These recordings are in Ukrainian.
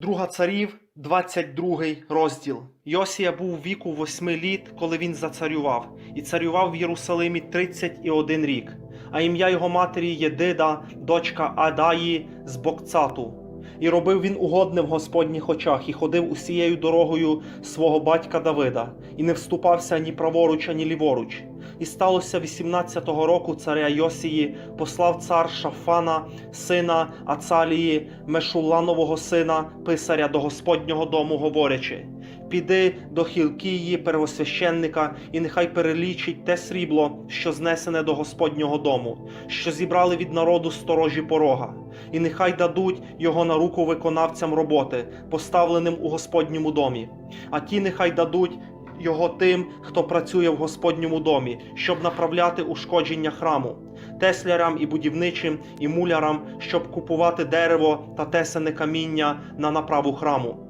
Друга царів, 22 розділ. Йосія був віку восьми літ, коли він зацарював, і царював в Єрусалимі 31 рік. А ім'я його матері Єдида, дочка Адаї з Бокцату. І робив він угодне в Господніх очах, і ходив усією дорогою свого батька Давида, і не вступався ні праворуч, ані ліворуч. І сталося 18-го року царя Йосії, послав цар Шафана, сина Ацалії, Мешуланового сина, писаря до Господнього дому, говорячи: Піди до Хілкії, первосвященника, і нехай перелічить те срібло, що знесене до Господнього дому, що зібрали від народу сторожі порога, і нехай дадуть його на руку виконавцям роботи, поставленим у Господньому домі, а ті нехай дадуть його тим, хто працює в Господньому домі, щоб направляти ушкодження храму, теслярам і будівничим, і мулярам, щоб купувати дерево та тесане каміння на направу храму.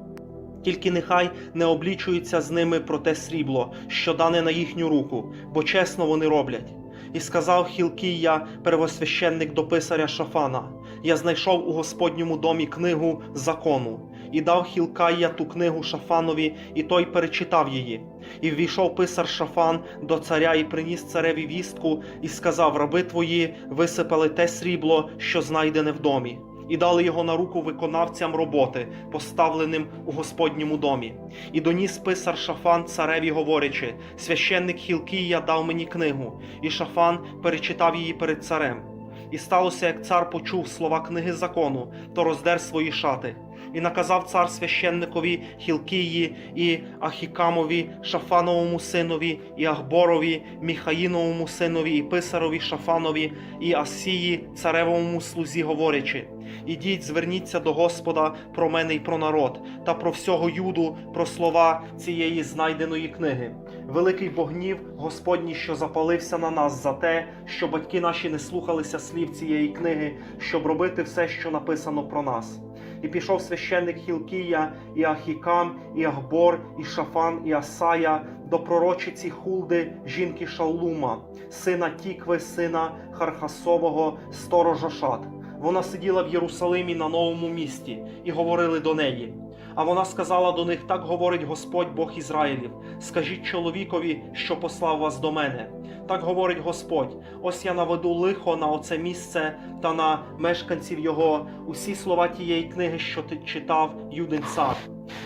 Тільки нехай не облічується з ними про те срібло, що дане на їхню руку, бо чесно вони роблять. І сказав Хілкія, первосвященник до писаря Шафана: Я знайшов у Господньому домі книгу закону, і дав Хілкая ту книгу Шафанові, і той перечитав її. І ввійшов писар Шафан до царя і приніс цареві вістку, і сказав: Раби твої висипали те срібло, що знайдене в домі і дали його на руку виконавцям роботи, поставленим у Господньому домі. І доніс писар Шафан цареві, говорячи: священник Хілкія дав мені книгу, і Шафан перечитав її перед царем. І сталося, як цар почув слова книги закону, то роздер свої шати. І наказав цар священникові Хілкії і Ахікамові, Шафановому синові, і Ахборові, Міхаїновому синові, і писарові Шафанові, і Асії, царевому слузі, говорячи: Ідіть, зверніться до Господа про мене і про народ, та про всього юду, про слова цієї знайденої книги. Великий богнів Господній, що запалився на нас за те, що батьки наші не слухалися слів цієї книги, щоб робити все, що написано про нас. І пішов священник Хілкія, і Ахікам, і Ахбор, і Шафан, і Асая до пророчиці Хулди, жінки Шаулума, сина Тікви, сина Хархасового, сторожа Шат. Вона сиділа в Єрусалимі на новому місті, і говорили до неї. А вона сказала до них: так говорить Господь Бог Ізраїлів: скажіть чоловікові, що послав вас до мене. Так говорить Господь: ось я наведу лихо на оце місце та на мешканців його усі слова тієї книги, що ти читав, Юдин цар,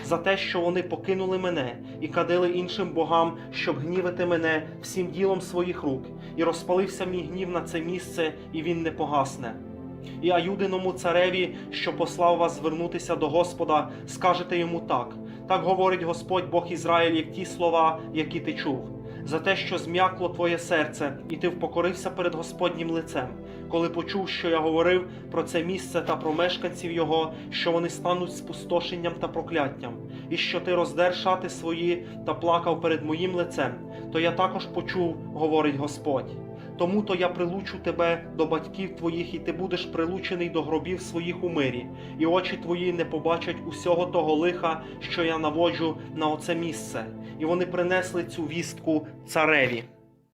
за те, що вони покинули мене і кадили іншим богам, щоб гнівити мене всім ділом своїх рук, і розпалився мій гнів на це місце, і він не погасне. І Аюдиному цареві, що послав вас звернутися до Господа, скажете йому так: так говорить Господь Бог Ізраїлів ті слова, які ти чув, за те, що зм'якло твоє серце, і ти впокорився перед Господнім лицем, коли почув, що я говорив про це місце та про мешканців його, що вони стануть спустошенням та прокляттям, і що ти роздер шати свої та плакав перед моїм лицем, то я також почув, говорить Господь. Тому то я прилучу тебе до батьків твоїх, і ти будеш прилучений до гробів своїх у мирі, і очі твої не побачать усього того лиха, що я наводжу на оце місце. І вони принесли цю вістку цареві.